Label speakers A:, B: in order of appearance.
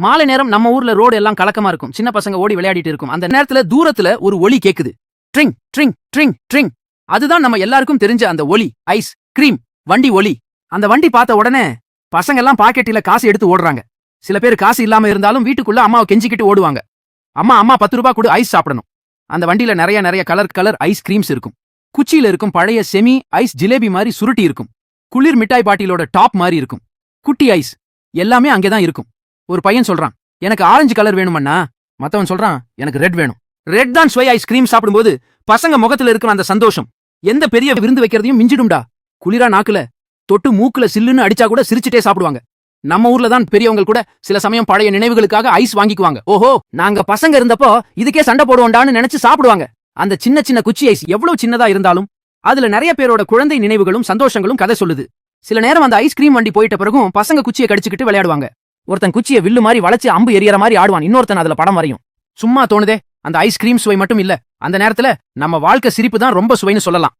A: மாலை நேரம் நம்ம ஊர்ல ரோடு எல்லாம் கலக்கமா இருக்கும். சின்ன பசங்க ஓடி விளையாடிட்டு இருக்கும். அந்த நேரத்துல தூரத்துல ஒரு ஒலி கேக்குது. ட்ரிங் ட்ரிங் ட்ரிங் ட்ரிங். அதுதான் நம்ம எல்லாருக்கும் தெரிஞ்ச அந்த ஒலி ஐஸ் கிரீம் வண்டி ஒலி அந்த வண்டி பார்த்த உடனே பசங்க எல்லாம் பாக்கெட்டில காசு எடுத்து ஓடுறாங்க. சில பேர் காசு இல்லாம இருந்தாலும் வீட்டுக்குள்ள அம்மாவை கெஞ்சிக்கிட்டு ஓடுவாங்க. அம்மா அம்மா பத்து ரூபாய் கொடு ஐஸ் சாப்பிடணும். அந்த வண்டியில நிறைய நிறைய கலர் கலர் ஐஸ் கிரீம்ஸ் இருக்கும். குச்சியில இருக்கும் பழைய செமி ஐஸ் ஜிலேபி மாதிரி சுருட்டி இருக்கும். குளிர் மிட்டாய் பாட்டிலோட டாப் மாதிரி இருக்கும். குட்டி ஐஸ் எல்லாமே அங்கேதான் இருக்கும். ஒரு பையன் சொல்றான் எனக்கு ஆரஞ்சு கலர் வேணுமண்ணா. மத்தவன் சொல்றான் எனக்கு ரெட் வேணும். ரெட் தான் ஸ்வை ஐஸ்கிரீம் சாப்பிடும்போது பசங்க முகத்துல இருக்கிற அந்த சந்தோஷம். எந்த பெரிய விருந்து வைக்கிறதையும் மிஞ்சிடும்டா. குளிரா நாக்குல தொட்டு மூக்குல சில்லுன்னு அடிச்சா கூட சிரிச்சுட்டே சாப்பிடுவாங்க. நம்ம ஊர்ல தான் பெரியவங்க கூட சில சமயம் பழைய நினைவுகளுக்காக ஐஸ் வாங்கிக்குவாங்க. ஓஹோ நாங்க பசங்க இருந்தப்போ இதுக்கே சண்டை போடுவோண்டான்னு நினைச்சு சாப்பிடுவாங்க. அந்த சின்ன சின்ன குச்சி ஐஸ் எவ்வளவு சின்னதா இருந்தாலும் அதுல நிறைய பேரோட குழந்தை நினைவுகளும் சந்தோஷங்களும் கதை சொல்லுது. சில நேரம் அந்த ஐஸ்கிரீம் வண்டி போயிட்ட பிறகும் பசங்க குச்சியை கடிச்சுக்கிட்டு விளையாடுவாங்க. ஒருத்தன் குச்சியை வில்லு மாதிரி வளைச்சு அம்பு எரியற மாதிரி ஆடுவான் இன்னொருத்தன் அதுல படம் வரையும். சும்மா தோணுதே அந்த ஐஸ்கிரீம் சுவை மட்டும் இல்ல அந்த நேரத்துல நம்ம வாழ்க்கை சிரிப்பு தான் ரொம்ப சுவைன்னு சொல்லலாம்.